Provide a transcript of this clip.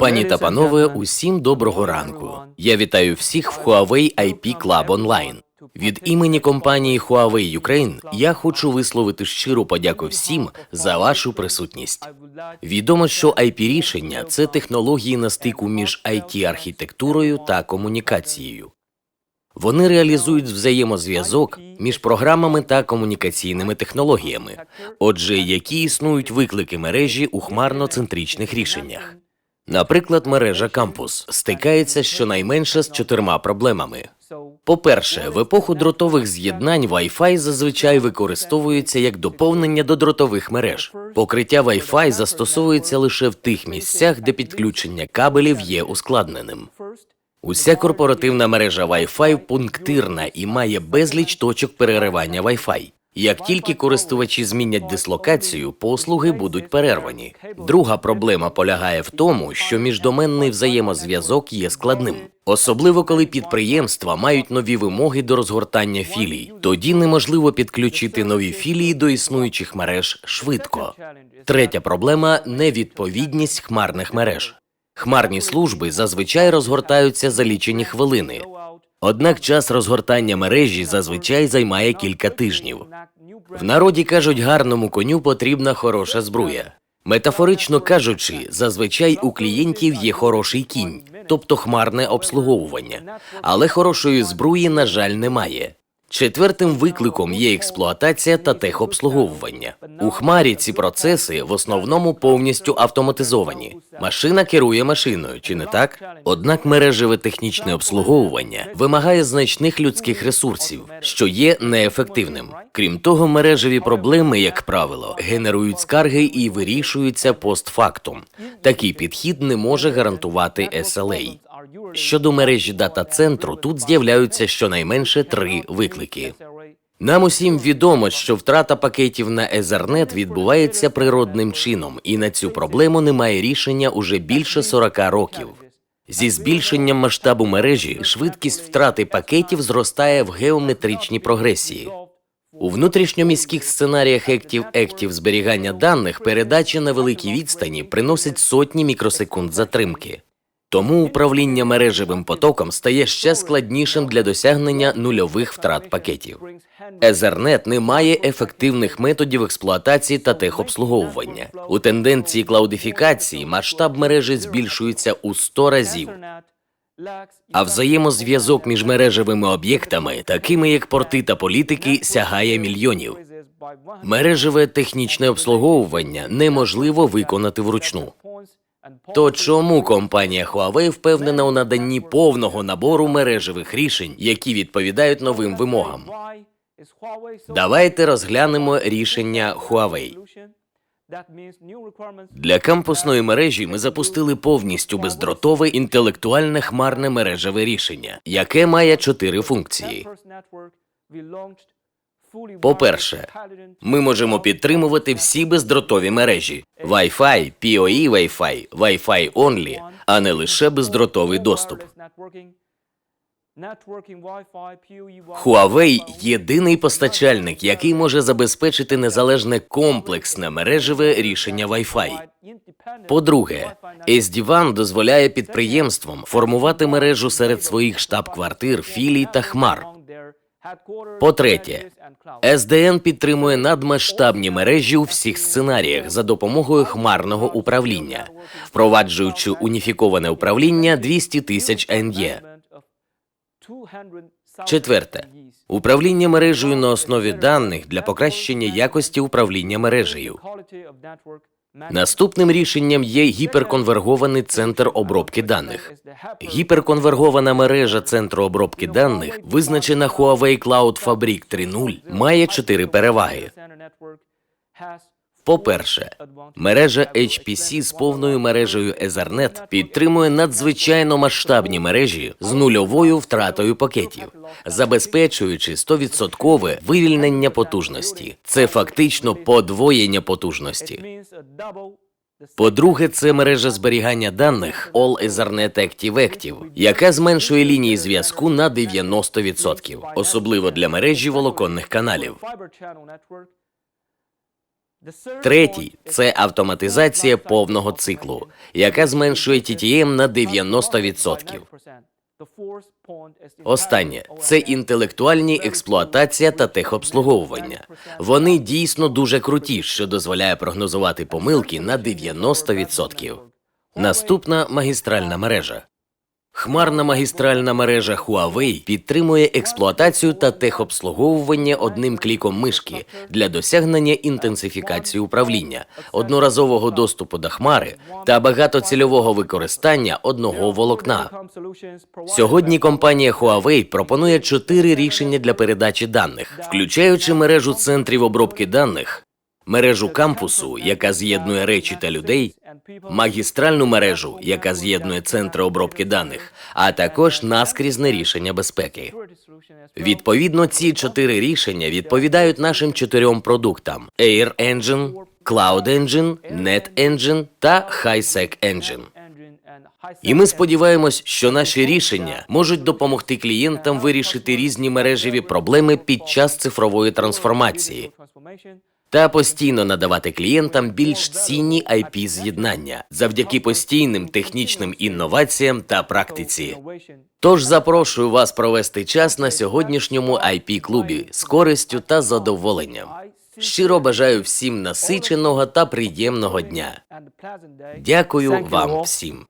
Пані та панове, усім доброго ранку. Я вітаю всіх в Huawei IP Club Online. Від імені компанії Huawei Ukraine я хочу висловити щиру подяку всім за вашу присутність. Відомо, що IP рішення це технології на стику між it архітектурою та комунікацією. Вони реалізують взаємозв'язок між програмами та комунікаційними технологіями, отже, які існують виклики мережі у хмарно-центричних рішеннях. Наприклад, мережа кампус стикається щонайменше з чотирма проблемами. По-перше, в епоху дротових з'єднань Wi-Fi зазвичай використовується як доповнення до дротових мереж. Покриття Wi-Fi застосовується лише в тих місцях, де підключення кабелів є ускладненим. Уся корпоративна мережа Wi-Fi пунктирна і має безліч точок переривання Wi-Fi. Як тільки користувачі змінять дислокацію, послуги будуть перервані. Друга проблема полягає в тому, що міждоменний взаємозв'язок є складним, особливо коли підприємства мають нові вимоги до розгортання філій. Тоді неможливо підключити нові філії до існуючих мереж швидко. Третя проблема невідповідність хмарних мереж. Хмарні служби зазвичай розгортаються за лічені хвилини. Однак час розгортання мережі зазвичай займає кілька тижнів. В народі кажуть, гарному коню потрібна хороша збруя. Метафорично кажучи, зазвичай у клієнтів є хороший кінь, тобто хмарне обслуговування, але хорошої збруї, на жаль, немає. Четвертим викликом є експлуатація та техобслуговування. У хмарі ці процеси в основному повністю автоматизовані. Машина керує машиною, чи не так? Однак мережеве технічне обслуговування вимагає значних людських ресурсів, що є неефективним. Крім того, мережеві проблеми, як правило, генерують скарги і вирішуються постфактум. Такий підхід не може гарантувати SLA. Щодо мережі дата-центру, тут з'являються щонайменше три виклики. Нам усім відомо, що втрата пакетів на Ethernet відбувається природним чином, і на цю проблему немає рішення уже більше 40 років. Зі збільшенням масштабу мережі швидкість втрати пакетів зростає в геометричній прогресії. У внутрішньоміських сценаріях ектів ектів зберігання даних передача на великій відстані приносить сотні мікросекунд затримки. Тому управління мережевим потоком стає ще складнішим для досягнення нульових втрат пакетів. Ethernet не має ефективних методів експлуатації та техобслуговування. У тенденції клаудифікації масштаб мережі збільшується у 100 разів. А взаємозв'язок між мережевими об'єктами, такими як порти та політики, сягає мільйонів. Мережеве технічне обслуговування неможливо виконати вручну. То чому компанія Huawei впевнена у наданні повного набору мережевих рішень, які відповідають новим вимогам? Давайте розглянемо рішення Huawei. Для кампусної мережі ми запустили повністю бездротове інтелектуальне хмарне мережеве рішення, яке має чотири функції. По-перше, ми можемо підтримувати всі бездротові мережі Wi-Fi, PoE Wi-Fi, Wi-Fi Only, а не лише бездротовий доступ. Huawei – єдиний постачальник, який може забезпечити незалежне комплексне мережеве рішення Wi-Fi. По-друге, SD-WAN дозволяє підприємствам формувати мережу серед своїх штаб-квартир, філій та хмар. По-третє, SDN підтримує надмасштабні мережі у всіх сценаріях за допомогою хмарного управління, впроваджуючи уніфіковане управління 200 тисяч NE. Четверте управління мережею на основі даних для покращення якості управління мережею. Наступним рішенням є гіперконвергований центр обробки даних. Гіперконвергована мережа центру обробки даних, визначена Huawei Cloud Fabric 3.0, має чотири переваги. По-перше, мережа HPC з повною мережею Ethernet підтримує надзвичайно масштабні мережі з нульовою втратою пакетів, забезпечуючи 100% вивільнення потужності. Це фактично подвоєння потужності. По-друге, це мережа зберігання даних All Ethernet Active Active, яка зменшує лінії зв'язку на 90%, особливо для мережі волоконних каналів. Третій це автоматизація повного циклу, яка зменшує TTM на 90%. Останнє це інтелектуальні експлуатація та техобслуговування. Вони дійсно дуже круті, що дозволяє прогнозувати помилки на 90%. Наступна магістральна мережа. Хмарна магістральна мережа Huawei підтримує експлуатацію та техобслуговування одним кліком мишки для досягнення інтенсифікації управління, одноразового доступу до хмари та багатоцільового використання одного волокна. Сьогодні компанія Huawei пропонує чотири рішення для передачі даних, включаючи мережу центрів обробки даних, мережу кампусу, яка з'єднує речі та людей, магістральну мережу, яка з'єднує центри обробки даних, а також наскрізне рішення безпеки. Відповідно, ці чотири рішення відповідають нашим чотирьом продуктам: Air Engine, Cloud Engine, Net Engine та HiSec Engine. І ми сподіваємось, що наші рішення можуть допомогти клієнтам вирішити різні мережеві проблеми під час цифрової трансформації та постійно надавати клієнтам більш цінні IP з'єднання завдяки постійним технічним інноваціям та практиці. Тож запрошую вас провести час на сьогоднішньому IP клубі з користю та задоволенням. Щиро бажаю всім насиченого та приємного дня. Дякую вам всім.